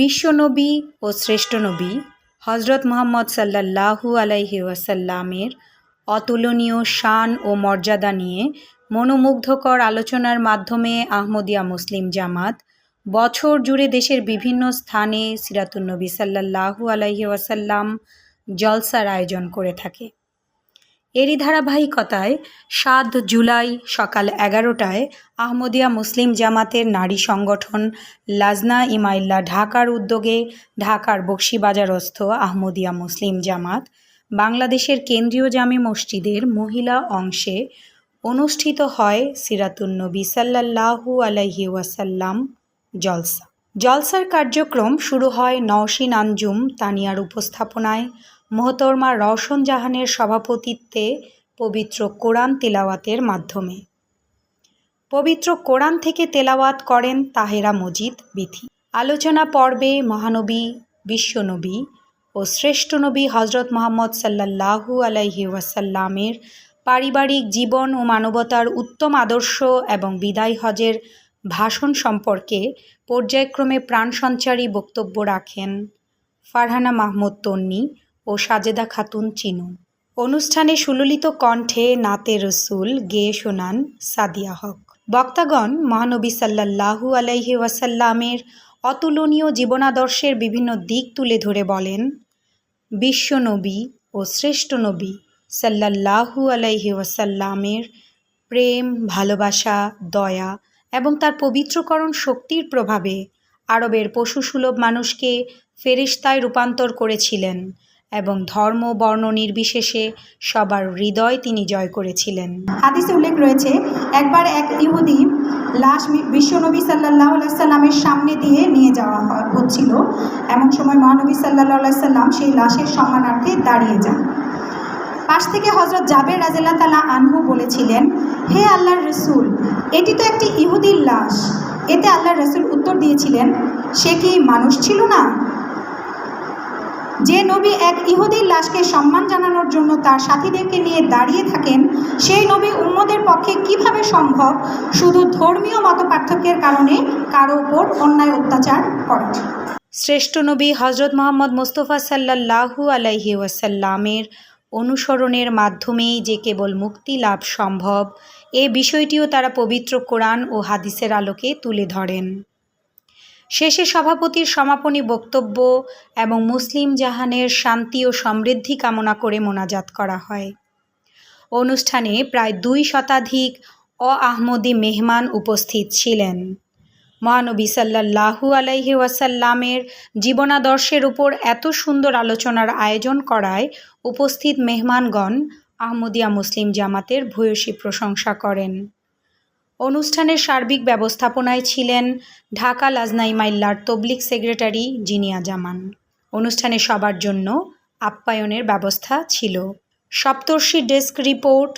বিশ্বনবী ও শ্রেষ্ঠ নবী হজরত মুহাম্মদ সাল্লাল্লাহু আলাইহি ওয়াসাল্লামের অতুলনীয় শান ও মর্যাদা নিয়ে মনোমুগ্ধকর আলোচনার মাধ্যমে আহমদিয়া মুসলিম জামাত বছর জুড়ে দেশের বিভিন্ন স্থানে সিরাতুন্নবী সাল্লাল্লাহু আলাইহি ওয়াসাল্লাম জলসার আয়োজন করে থাকে। এরই ধারাবাহিকতায় সাত জুলাই সকাল এগারোটায় আহমদিয়া মুসলিম জামাতের নারী সংগঠন লাজনা ইমাইল্লা ঢাকার উদ্যোগে ঢাকার বক্সিবাজারস্থ আহমদিয়া মুসলিম জামাত বাংলাদেশের কেন্দ্রীয় জামে মসজিদের মহিলা অংশে অনুষ্ঠিত হয় সিরাতুন্নবী সাল্লাল্লাহু আলাইহি ওয়াসাল্লাম জলসা। জলসার কার্যক্রম শুরু হয় নওশিন আঞ্জুম তানিয়ার উপস্থাপনায় মোহতরমা রওশন জাহানের সভাপতিত্বে পবিত্র কোরআন তেলাওয়াতের মাধ্যমে। পবিত্র কোরআন থেকে তেলাওয়াত করেন তাহেরা মজিদ বিথি। আলোচনা পর্বে মহানবী, বিশ্বনবী ও শ্রেষ্ঠ নবী হজরত মোহাম্মদ সাল্লাল্লাহু আলাইহি ওয়াসাল্লামের পারিবারিক জীবন ও মানবতার উত্তম আদর্শ এবং বিদায় হজের ভাষণ সম্পর্কে পর্যায়ক্রমে প্রাণ সঞ্চারী বক্তব্য রাখেন ফারহানা মাহমুদ তন্নি ও সাজেদা খাতুন চিনু অনুষ্ঠানে সুললিত কণ্ঠে নাতে রসুল গেয়ে শোনান সাদিয়া হক। বক্তাগণ মহানবী সাল্লাল্লাহু আলাইহি ওয়াসাল্লামের অতুলনীয় জীবনাদর্শের বিভিন্ন দিক তুলে ধরে বলেন, বিশ্বনবী ও শ্রেষ্ঠ নবী সাল্লাল্লাহু আলাইহি ওয়াসাল্লামের প্রেম, ভালোবাসা, দয়া এবং তার পবিত্রকরণ শক্তির প্রভাবে আরবের পশুসুলভ মানুষকে ফেরিস্তায় রূপান্তর করেছিলেন। এবং ধর্ম, বর্ণ নির্বিশেষে সবার হৃদয় তিনি জয় করেছিলেন। হাদিসে উল্লেখ রয়েছে, একবার এক ইহুদি লাশ বিশ্বনবী সাল্লাহ সাল্লামের সামনে দিয়ে নিয়ে যাওয়া হচ্ছিল। এমন সময় মহানবী সাল্লাহ সাল্লাম সেই লাশের সম্মানার্থে দাঁড়িয়ে যান। পাশ থেকে হজরত জাবের রাজেলা তালা আনহু বলেছিলেন, হে আল্লাহর রসুল, এটি তো একটি ইহুদির লাশ। এতে আল্লাহর রসুল উত্তর দিয়েছিলেন, সে কি মানুষ ছিল না? যে নবী এক ইহুদির লাশকে সম্মান জানানোর জন্য তার সাথীদেরকে নিয়ে দাঁড়িয়ে থাকেন, সেই নবী উম্মদের পক্ষে কীভাবে সম্ভব? শুধু ধর্মীয় মত পার্থক্যের কারণে কারও ওপর অন্যায় অত্যাচার করেন শ্রেষ্ঠ নবী হজরত মোহাম্মদ মোস্তফা সাল্লাল্লাহু আলাইহি ওয়াসাল্লামের অনুসরণের মাধ্যমেই যে কেবল মুক্তি লাভ সম্ভব, এ বিষয়টিও তারা পবিত্র কোরআন ও হাদিসের আলোকে তুলে ধরেন। শেষে সভাপতির সমাপনী বক্তব্য এবং মুসলিম জাহানের শান্তি ও সমৃদ্ধি কামনা করে মোনাজাত করা হয়। অনুষ্ঠানে প্রায় দুই শতাধিক অ আহমদি মেহমান উপস্থিত ছিলেন। মহানবী সাল্লাল্লাহু আলাইহি ওয়াসাল্লামের জীবনাদর্শের উপর এত সুন্দর আলোচনার আয়োজন করায় উপস্থিত মেহমানগণ আহমদিয়া মুসলিম জামাতের ভূয়সী প্রশংসা করেন। অনুষ্ঠানের সার্বিক ব্যবস্থাপনায় ছিলেন ঢাকা লাজনাই মাইল্লার তবলিক সেক্রেটারি জিনিয়া জামান অনুষ্ঠানে সবার জন্য আপ্যায়নের ব্যবস্থা ছিল। সপ্তর্ষি ডেস্ক রিপোর্ট